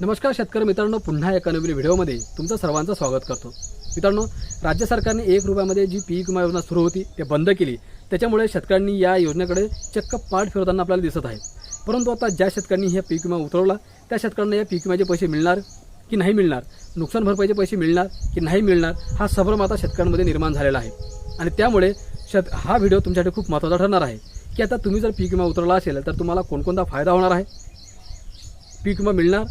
नमस्कार शेतकरी मित्रांनो पुन्हा एका नवीन व्हिडिओमध्ये तुमचं सर्वांचं स्वागत करतो. मित्रांनो राज्य सरकारने एक रुपयामध्ये जी पीक विमा योजना सुरू होती ते बंद केली. त्याच्यामुळे शेतकऱ्यांनी या योजनेकडे चक्क पाठ फिरवताना आपल्याला दिसत आहे. परंतु आता ज्या शेतकऱ्यांनी हे पीक विमा उतरवला त्या शेतकऱ्यांना या पीक विम्याचे पैसे मिळणार की नाही मिळणार नुकसान भरपाईचे पैसे मिळणार की नाही मिळणार हा संभ्रम आता शेतकऱ्यांमध्ये निर्माण झालेला आहे. आणि त्यामुळे शेत हा व्हिडिओ तुमच्यासाठी खूप महत्त्वाचा ठरणार आहे. की आता तुम्ही जर पीक विमा उतरवला असेल तर तुम्हाला कोणकोणता फायदा होणार आहे? पीक विमा मिळणार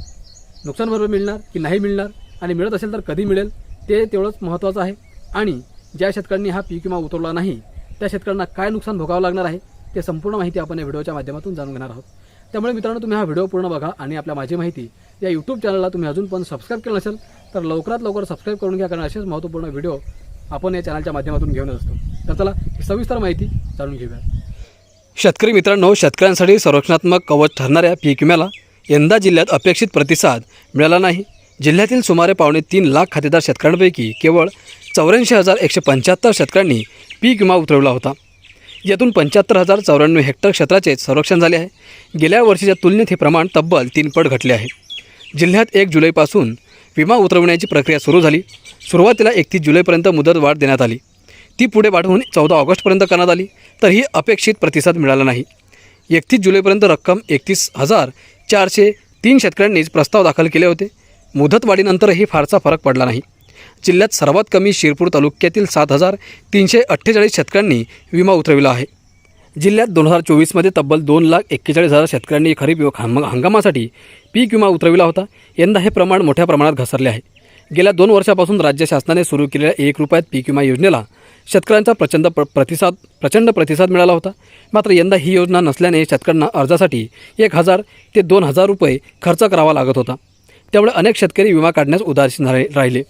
नुकसान भरपाई मिळणार की नाही मिळणार आणि मिळत असेल तर कधी मिळेल ते तेवढंच महत्त्वाचं आहे. आणि ज्या शेतकऱ्यांनी हा पीक विमा उतरवला नाही त्या शेतकऱ्यांना काय नुकसान भोगावं लागणार आहे ते संपूर्ण माहिती आपण या व्हिडिओच्या माध्यमातून जाणून घेणार आहोत. त्यामुळे मित्रांनो तुम्ही हा व्हिडिओ पूर्ण बघा आणि आपल्या माझी माहिती या यूट्यूब चॅनलला तुम्ही अजून पण सबस्क्राईब केलं नसेल तर लवकरात लवकर सबस्क्राईब करून घ्या कारण असेच महत्त्वपूर्ण व्हिडिओ आपण या चॅनलच्या माध्यमातून घेऊन असतो. तर चला ही सविस्तर माहिती जाणून घेऊया. शेतकरी मित्रांनो शेतकऱ्यांसाठी संरक्षणात्मक कवच ठरणाऱ्या पीक विम्याला यंदा जिल्ह्यात अपेक्षित प्रतिसाद मिळाला नाही. जिल्ह्यातील सुमारे पावणे तीन लाख खातेदार शेतकऱ्यांपैकी केवळ चौऱ्याऐंशी हजार एकशे पंच्याहत्तर शेतकऱ्यांनी पीक विमा उतरवला होता. यातून पंच्याहत्तर हजार चौऱ्याण्णव हेक्टर क्षेत्राचे संरक्षण झाले आहे. गेल्या वर्षीच्या तुलनेत हे प्रमाण तब्बल तीन पट घटले आहे. जिल्ह्यात एक जुलैपासून विमा उतरवण्याची प्रक्रिया सुरू झाली. सुरुवातीला एकतीस जुलैपर्यंत मुदत वाढ देण्यात आली. ती पुढे वाढवून चौदा ऑगस्टपर्यंत करण्यात आली. तर ही अपेक्षित प्रतिसाद मिळाला नाही. एकतीस जुलैपर्यंत रक्कम एकतीस हजार चारशे तीन शेतकऱ्यांनीच प्रस्ताव दाखल केले होते. मुदतवाढीनंतरही फारसा फरक पडला नाही. जिल्ह्यात सर्वात कमी शिरपूर तालुक्यातील सात हजार तीनशे अठ्ठेचाळीस शेतकऱ्यांनी विमा उतरविला आहे. जिल्ह्यात दोन हजार चोवीसमध्ये तब्बल दोन लाख एक्केचाळीस हजार शेतकऱ्यांनी खरीप हंगामासाठी पीक विमा उतरविला होता. यंदा हे प्रमाण मोठ्या प्रमाणात घसरले आहे. गेल्या दोन वर्षापासून राज्य शासनाने सुरू केलेल्या एक रुपयात पीक विमा योजनेला शेतकऱ्यांचा प्रचंड प्र प्रतिसाद प्रचंड प्रतिसाद मिळाला होता. मात्र यंदा ही योजना नसल्याने शेतकऱ्यांना अर्जासाठी एक हजार ते दोन हजार रुपये खर्च करावा लागत होता. त्यामुळे अनेक शेतकरी विमा काढण्यास उदासीन राहिले.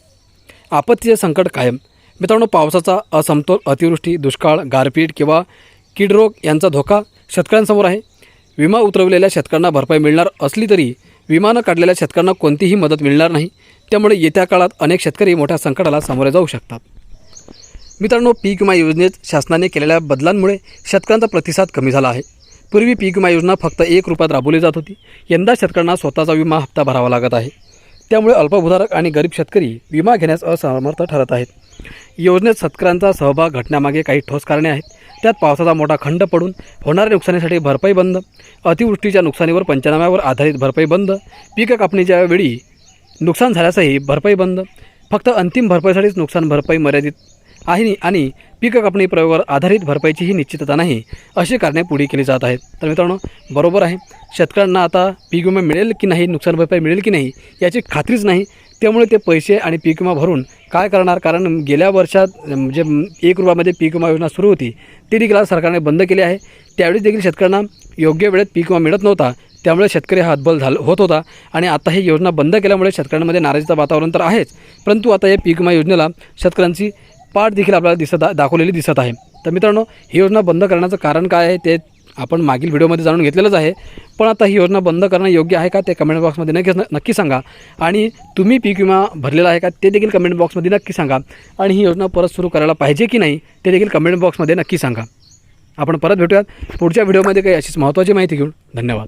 आपत्तीचे संकट कायम. मित्रांनो पावसाचा असमतोल अतिवृष्टी दुष्काळ गारपीट किंवा कीडरोग यांचा धोका शेतकऱ्यांसमोर आहे. विमा उतरवलेल्या शेतकऱ्यांना भरपाई मिळणार असली तरी विमानं काढलेल्या शेतकऱ्यांना कोणतीही मदत मिळणार नाही. त्यामुळे येत्या काळात अनेक शेतकरी मोठ्या संकटाला सामोरे जाऊ शकतात. मित्रांनो पीक विमा योजनेत शासनाने केलेल्या बदलांमुळे शेतकऱ्यांचा प्रतिसाद कमी झाला आहे. पूर्वी पीक विमा योजना फक्त एक रुपयात राबवली जात होती. यंदा शेतकऱ्यांना स्वतःचा विमा हप्ता भरावा लागत आहे. त्यामुळे अल्पभूधारक आणि गरीब शेतकरी विमा घेण्यास असमर्थ ठरत आहेत. योजनेत शेतकऱ्यांचा सहभाग घटण्यामागे काही ठोस कारणे आहेत. त्यात पावसाचा मोठा खंड पडून होणाऱ्या नुकसानीसाठी भरपाई बंद अतिवृष्टीच्या नुकसानीवर पंचनाम्यावर आधारित भरपाई बंद पीक कापणीच्या वेळी नुकसान झाल्यासही भरपाई बंद फक्त अंतिम भरपाईसाठीच नुकसान भरपाई मर्यादित आहे आणि पीक कापणी प्रयोगावर आधारित भरपाईची ही निश्चितता नाही अशी कारणे पुढे केली जात आहेत. तर मित्रांनो बरोबर आहे. शेतकऱ्यांना आता पीक विमा मिळेल की नाही नुकसान भरपाई मिळेल की नाही याची खात्रीच नाही. त्यामुळे ते पैसे आणि पीक विमा भरून काय करणार? कारण गेल्या वर्षात म्हणजे एक रुपयामध्ये पीक विमा योजना सुरू होती ती देखील आज सरकारने बंद केली आहे. त्यावेळी देखील शेतकऱ्यांना योग्य वेळेत पीक विमा मिळत नव्हता. त्यामुळे शेतकरी हा हतबल झाला होत होता. आणि आता ही योजना बंद केल्यामुळे शेतकऱ्यांमध्ये नाराजीचं वातावरण तर आहेच. परंतु आता या पीक विमा योजनेला शेतकऱ्यांची पाठ देखील आपल्याला दिसत दाखवलेली दिसत आहे. तर मित्रांनो ही योजना बंद करण्याचं कारण काय आहे ते आपण मागील व्हिडिओमध्ये जाणून घेतलेलंच आहे. पण आता ही योजना बंद करणं योग्य आहे का ते कमेंट बॉक्समध्ये नक्की नक्की सांगा. आणि तुम्ही पीक विमा भरलेला आहे का ते देखील कमेंट बॉक्समध्ये नक्की सांगा. आणि ही योजना परत सुरू करायला पाहिजे की नाही ते देखील कमेंट बॉक्समध्ये नक्की सांगा. आपण परत भेटूयात. पुढच्या व्हिडिओमध्ये काही अशीच महत्त्वाची माहिती घेऊन धन्यवाद.